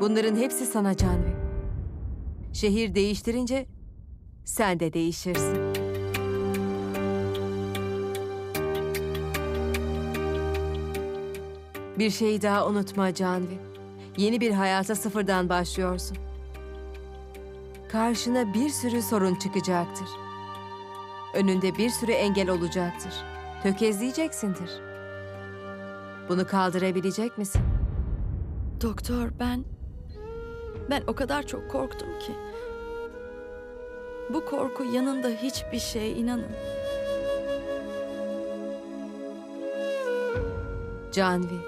Bunların hepsi sana Canvi. Şehir değiştirince sen de değişirsin. Bir şeyi daha unutma Canvi. Yeni bir hayata sıfırdan başlıyorsun. Karşına bir sürü sorun çıkacaktır. Önünde bir sürü engel olacaktır. Tökezleyeceksindir. Bunu kaldırabilecek misin? Doktor ben... Ben o kadar çok korktum ki. Bu korku yanında hiçbir şey inanın. Canvi.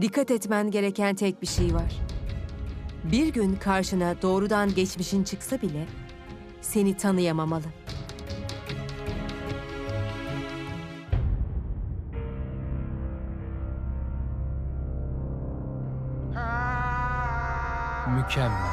Dikkat etmen gereken tek bir şey var. Bir gün karşına doğrudan geçmişin çıksa bile seni tanıyamamalı. Mükemmel.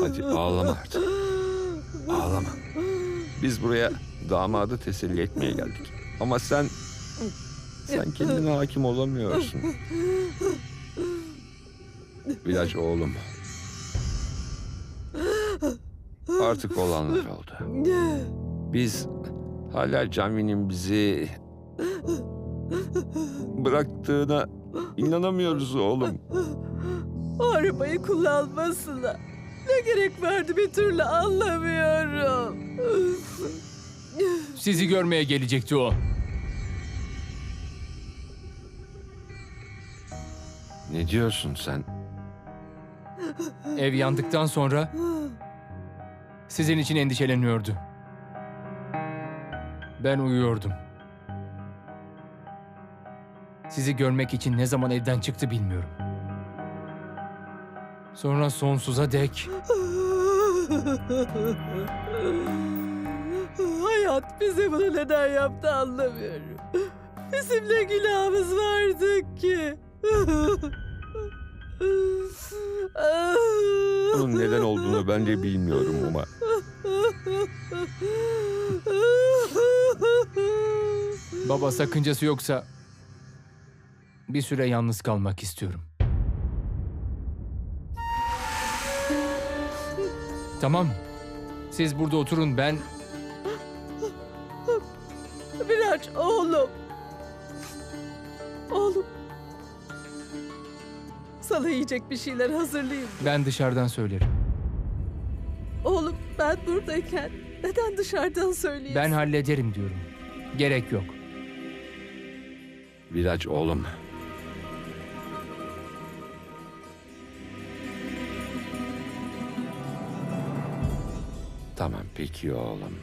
Hadi ağlama artık. Ağlama. Biz buraya damadı teselli etmeye geldik. Ama sen... Sen kendine hakim olamıyorsun. Village oğlum. Artık olanlar oldu. Biz hala Canvi'nin bizi bıraktığına inanamıyoruz oğlum. O arabayı kullanmasına ne gerek vardı bir türlü anlamıyorum. Sizi görmeye gelecekti o. Ne diyorsun sen? Ev yandıktan sonra sizin için endişeleniyordu. Ben uyuyordum. Sizi görmek için ne zaman evden çıktı bilmiyorum. Sonra sonsuza dek Hayat bize bunu neden yaptı anlamıyorum. Bizim ne günahımız vardı ki? Bunun neden olduğunu ben de bilmiyorum ama baba sakıncası yoksa bir süre yalnız kalmak istiyorum. Tamam. Siz burada oturun ben Miraç oğlum. Oğlum. Sana yiyecek bir şeyler hazırlayayım. ben dışarıdan söylerim. Ben buradayken neden dışarıdan söyleyeyim? Ben hallederim diyorum. Gerek yok. Village oğlum. Tamam peki oğlum.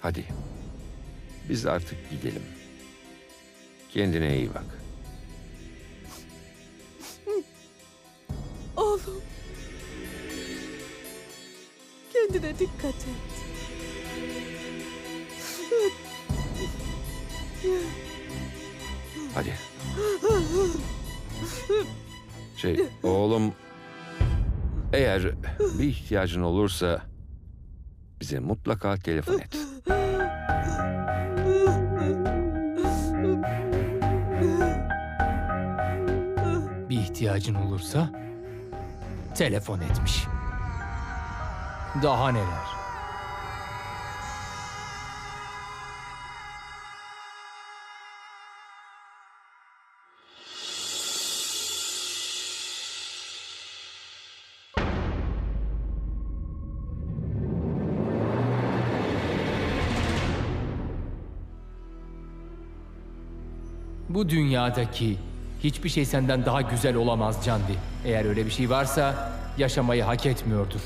Hadi. Biz artık gidelim. Kendine iyi bak. Hadi. Şey oğlum eğer bir ihtiyacın olursa bize mutlaka telefon et. Bir ihtiyacın olursa telefon etmiş. Daha neler? Bu dünyadaki hiçbir şey senden daha güzel olamaz Canvi. Eğer öyle bir şey varsa yaşamayı hak etmiyordur.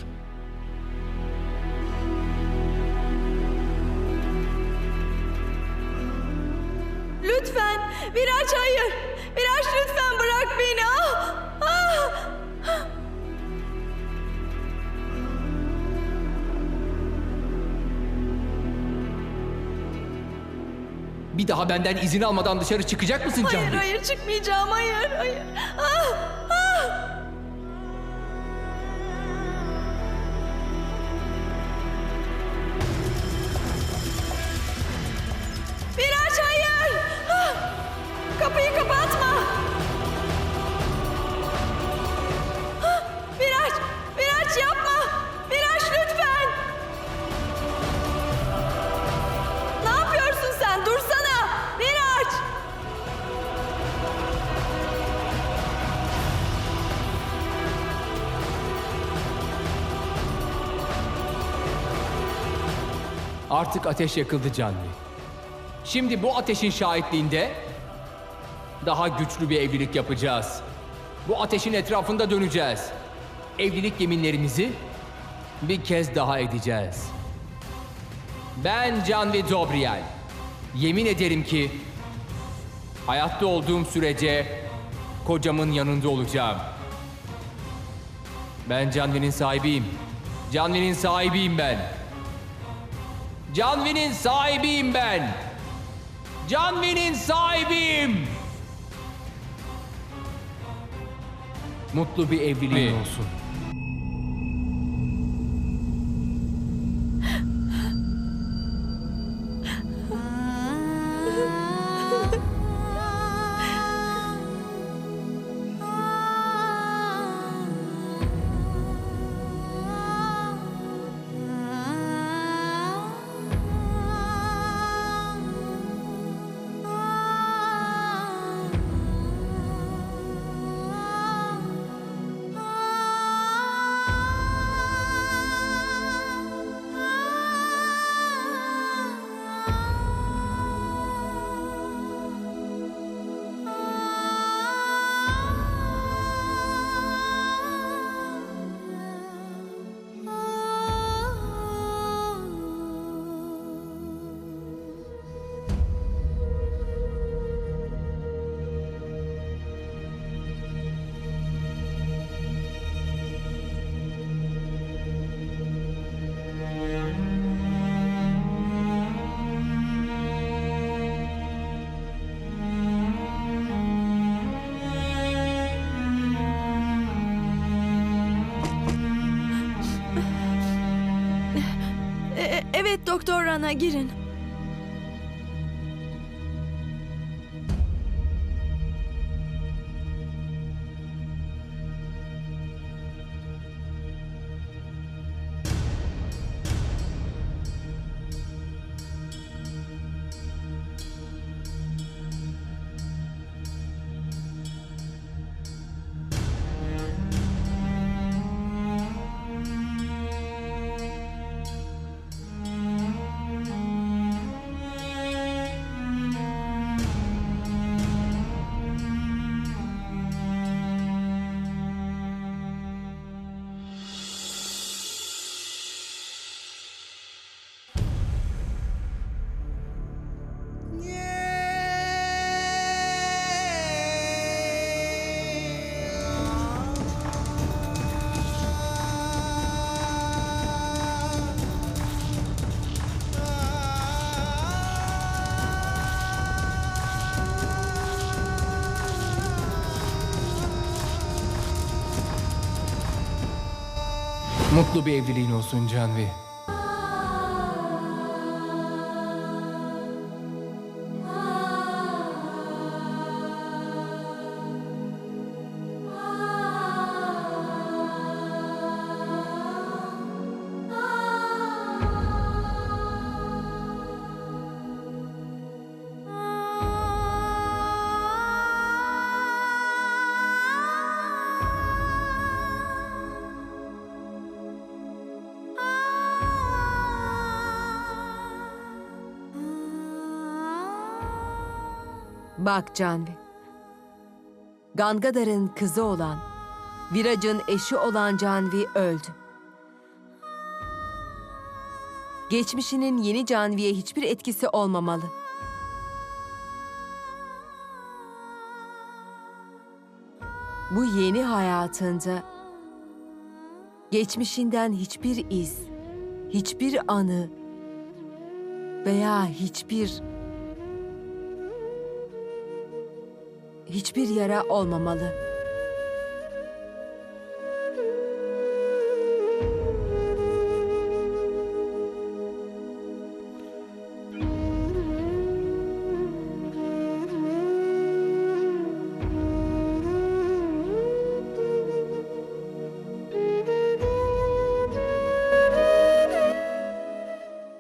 Bir daha benden izin almadan dışarı çıkacak mısın Hayır Canvi? hayır çıkmayacağım hayır hayır. Ah! Artık ateş yakıldı Canvi. Şimdi bu ateşin şahitliğinde daha güçlü bir evlilik yapacağız. Bu ateşin etrafında döneceğiz. Evlilik yeminlerimizi bir kez daha edeceğiz. Ben Canvi Dobriel. Yemin ederim ki hayatta olduğum sürece kocamın yanında olacağım. Ben Canvi'nin sahibiyim. Canvi'nin sahibiyim ben. Canvi'nin sahibiyim ben. Canvi'nin sahibiyim. Mutlu bir evliliğin olsun. Doktor Rana girin. Mutlu bir evliliğin olsun Canvi. Bak Canvi. Gangadar'ın kızı olan, Virac'ın eşi olan Canvi öldü. Geçmişinin yeni Canvi'ye hiçbir etkisi olmamalı. Bu yeni hayatında geçmişinden hiçbir iz, hiçbir anı veya hiçbir hiçbir yara olmamalı.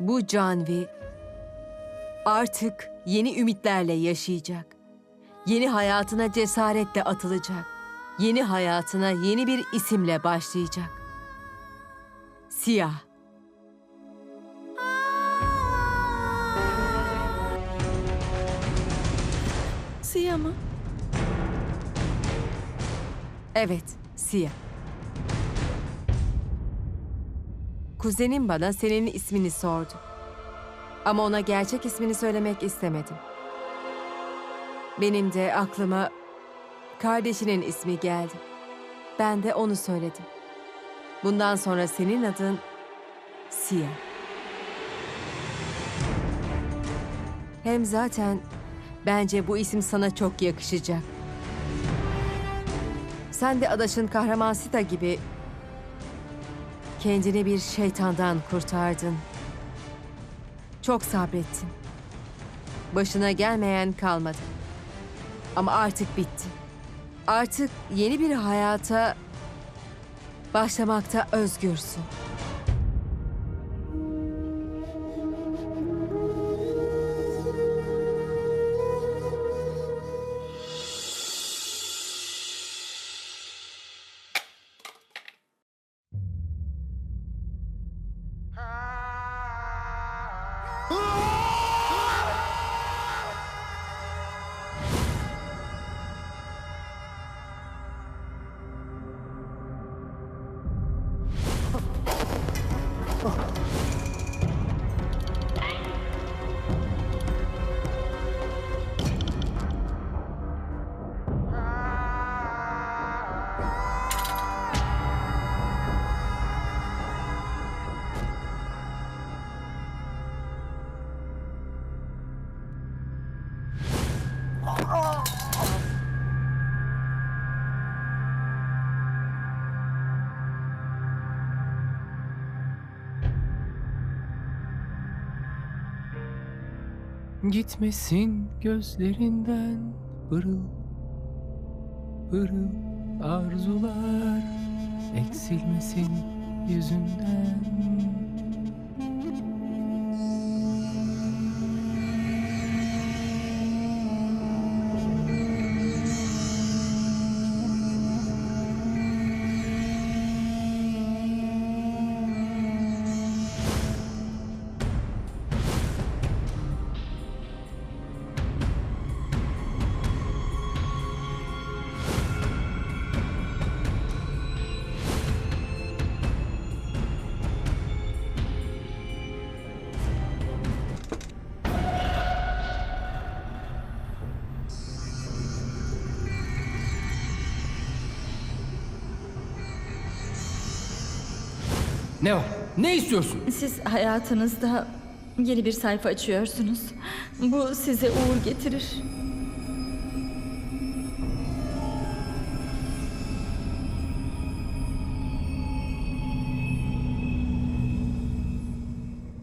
Bu Canvi artık yeni ümitlerle yaşayacak. Yeni hayatına cesaretle atılacak. Yeni hayatına yeni bir isimle başlayacak. Siyah. Siyah mı? Evet, Siyah. Kuzenim bana senin ismini sordu. Ama ona gerçek ismini söylemek istemedim. Benim de aklıma kardeşinin ismi geldi. Ben de onu söyledim. Bundan sonra senin adın Siyah. Hem zaten bence bu isim sana çok yakışacak. Sen de adaşın kahraman Sita gibi kendini bir şeytandan kurtardın. Çok sabrettin. Başına gelmeyen kalmadı. Ama artık bitti. Artık yeni bir hayata başlamakta özgürsün. Gitmesin gözlerinden pırıl pırıl arzular eksilmesin yüzünden. Ne var? Ne istiyorsun? Siz hayatınızda yeni bir sayfa açıyorsunuz. Bu size uğur getirir.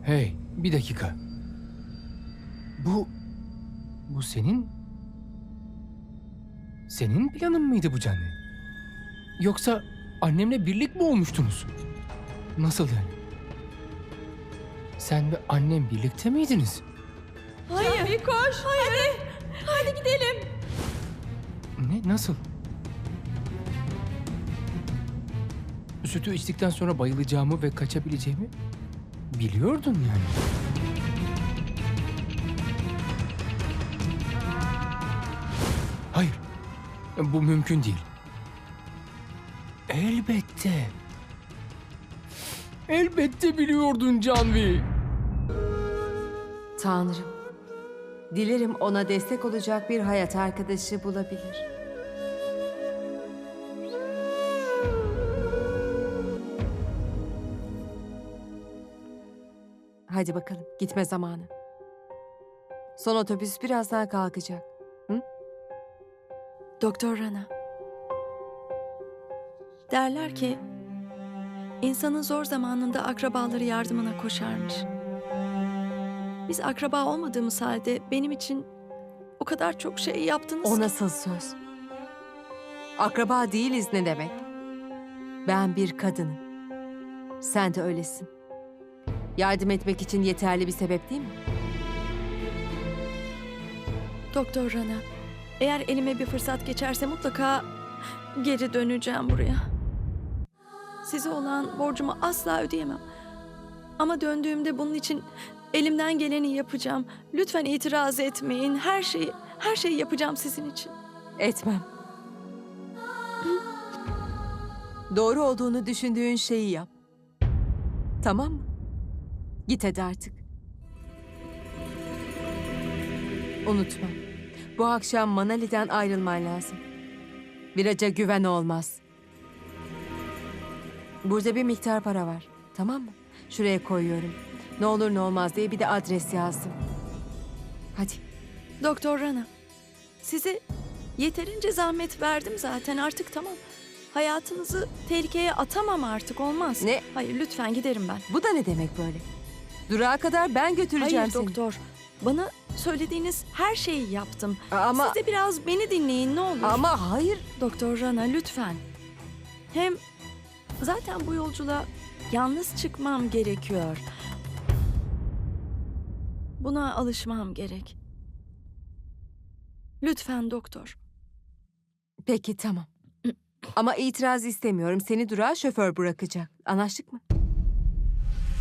Hey, bir dakika. Bu... Bu senin... Senin planın mıydı bu canlı? Yoksa annemle birlik mi olmuştunuz? Nasıl yani? Sen ve annem birlikte miydiniz? Hayır. Bir koş. Hayır. Hadi. Hadi gidelim. Ne? Nasıl? Sütü içtikten sonra bayılacağımı ve kaçabileceğimi biliyordun yani. Hayır. Bu mümkün değil. Elbette. Elbette biliyordun Canvi. Tanrım. Dilerim ona destek olacak bir hayat arkadaşı bulabilir. Hadi bakalım, gitme zamanı. Son otobüs birazdan kalkacak. Doktor Rana. Derler ki insanın zor zamanında akrabaları yardımına koşarmış. Biz akraba olmadığımız halde benim için o kadar çok şey yaptınız O ki. nasıl söz? Akraba değiliz ne demek? Ben bir kadınım. Sen de öylesin. Yardım etmek için yeterli bir sebep değil mi? Doktor Rana, eğer elime bir fırsat geçerse mutlaka geri döneceğim buraya. Size olan borcumu asla ödeyemem. Ama döndüğümde bunun için elimden geleni yapacağım. Lütfen itiraz etmeyin. Her şeyi, her şeyi yapacağım sizin için. Etmem. Doğru olduğunu düşündüğün şeyi yap. Tamam mı? Git hadi artık. Unutma. Bu akşam Manali'den ayrılman lazım. Viraca güven olmaz. Burada bir miktar para var. Tamam mı? Şuraya koyuyorum. Ne olur ne olmaz diye bir de adres yazdım. Hadi. Doktor Rana, size yeterince zahmet verdim zaten artık tamam. Hayatınızı tehlikeye atamam artık olmaz. Ne? Hayır lütfen giderim ben. Bu da ne demek böyle? Durağa kadar ben götüreceğim Hayır seni. doktor. Bana söylediğiniz her şeyi yaptım. Ama Siz de biraz beni dinleyin ne olur. ama hayır. Doktor Rana lütfen. Hem zaten bu yolculuğa yalnız çıkmam gerekiyor. Buna alışmam gerek. Lütfen doktor. Peki tamam. Ama itiraz istemiyorum. Seni durağa şoför bırakacak. Anlaştık mı?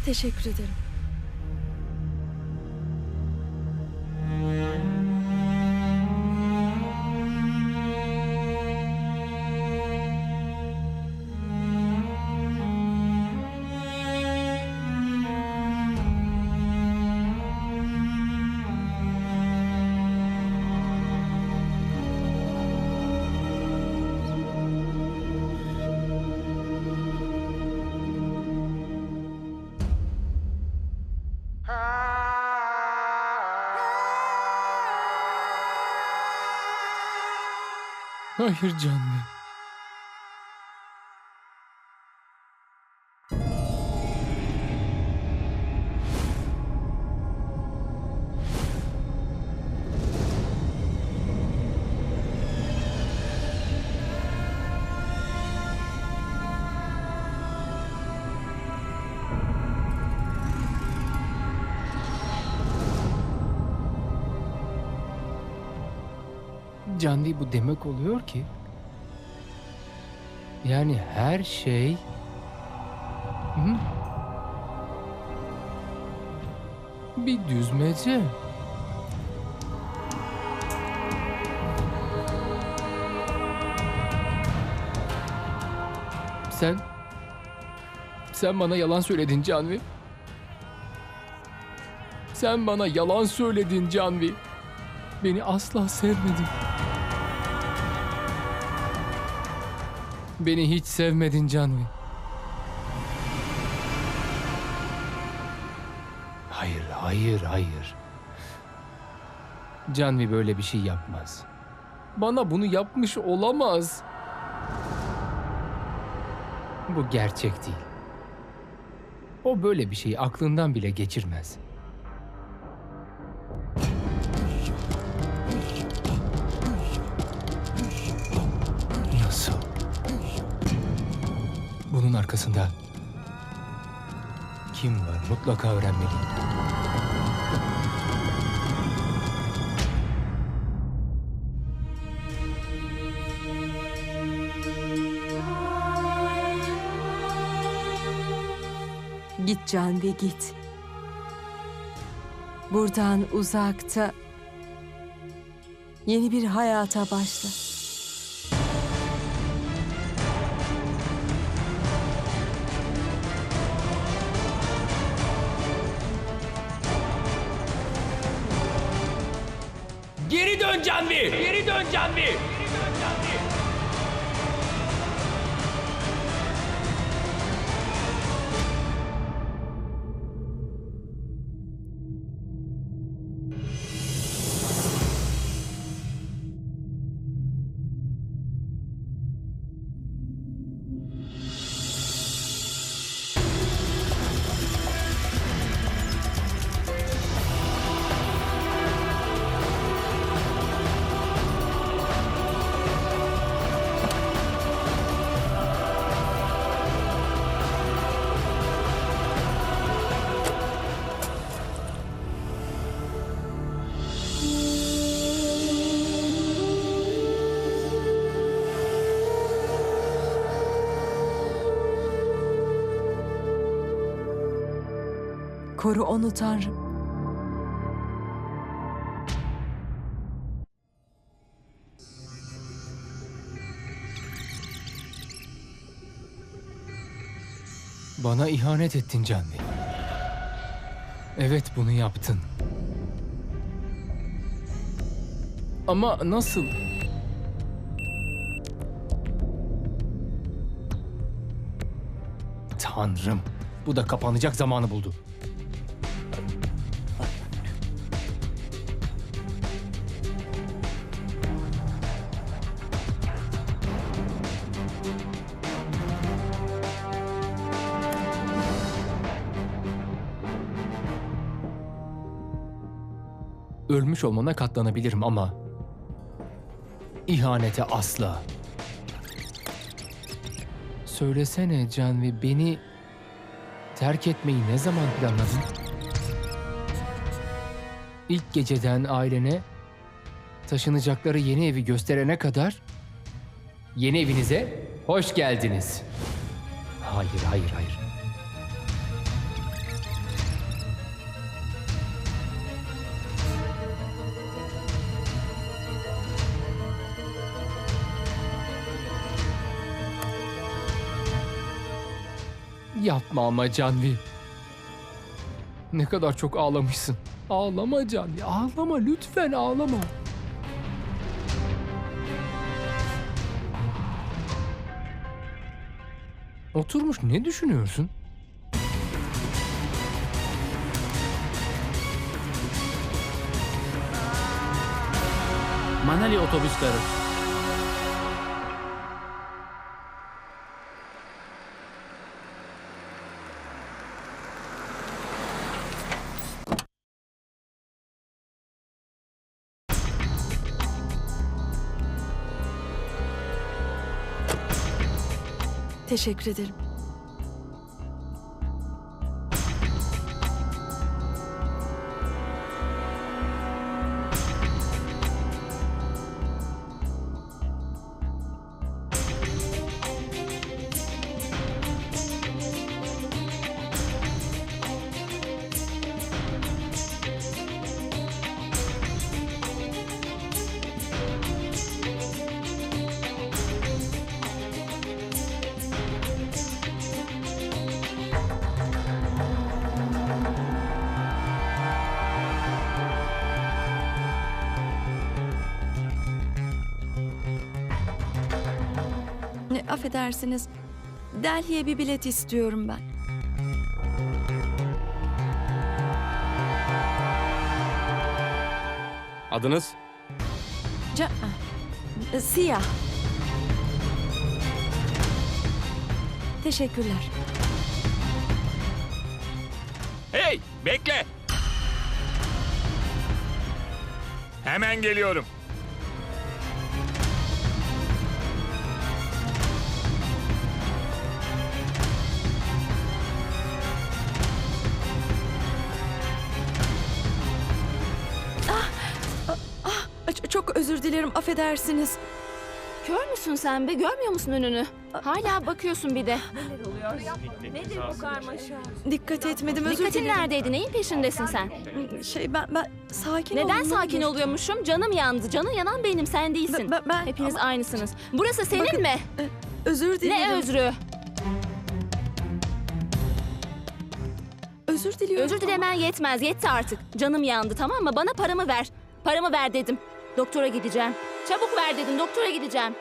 Teşekkür ederim. Hayır Canvi bu demek oluyor ki yani her şey Hı? bir düzmece. Sen sen bana yalan söyledin Canvi. Sen bana yalan söyledin Canvi. Beni asla sevmedin. Beni hiç sevmedin Canvi. Hayır, hayır, hayır. Canvi böyle bir şey yapmaz. Bana bunu yapmış olamaz. Bu gerçek değil. O böyle bir şeyi aklından bile geçirmez. Bunun arkasında kim var? Mutlaka öğrenmeliyim. Git Canvi git. Buradan uzakta yeni bir hayata başla. Dön Canvi! Geri dön Canvi! Koru onu Tanrım. Bana ihanet ettin Canvi. Evet bunu yaptın. Ama nasıl? Tanrım. Bu da kapanacak zamanı buldu. Ölmüş olmana katlanabilirim ama ihanete asla. Söylesene Canvi beni terk etmeyi ne zaman planladın? İlk geceden ailene taşınacakları yeni evi gösterene kadar yeni evinize hoş geldiniz. Hayır, hayır, hayır. Yapma ama Canvi. Ne kadar çok ağlamışsın. Ağlama Canvi, ağlama lütfen ağlama. Oturmuş ne düşünüyorsun? Manali otobüs Teşekkür ederim. Delhi'ye bir bilet istiyorum ben. Adınız? Ca e, siyah. Teşekkürler. Hey, bekle. Hemen geliyorum. Affedersiniz. Kör müsün sen be? Görmüyor musun önünü? Hala bakıyorsun bir de. Dikkat etmedim, özür Dikkatin dilerim. neredeydi? Neyin peşindesin sen? Şey ben ben sakin Neden olun, sakin olur. oluyormuşum? Canım yandı. Canın yanan benim, sen değilsin. Ben, ben, Hepiniz ama aynısınız. Burası senin Bakın, mi? özür dilerim. Ne özrü? Özür diliyorum. Özür dilemen yetmez. Yetti artık. Canım yandı tamam mı? Bana paramı ver. Paramı ver dedim. Doktora gideceğim. Çabuk ver dedim. Doktora gideceğim.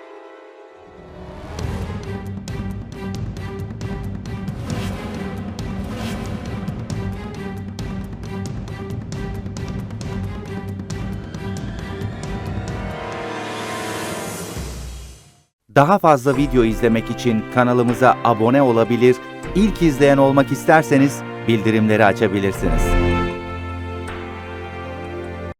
Daha fazla video izlemek için kanalımıza abone olabilir, ilk izleyen olmak isterseniz bildirimleri açabilirsiniz.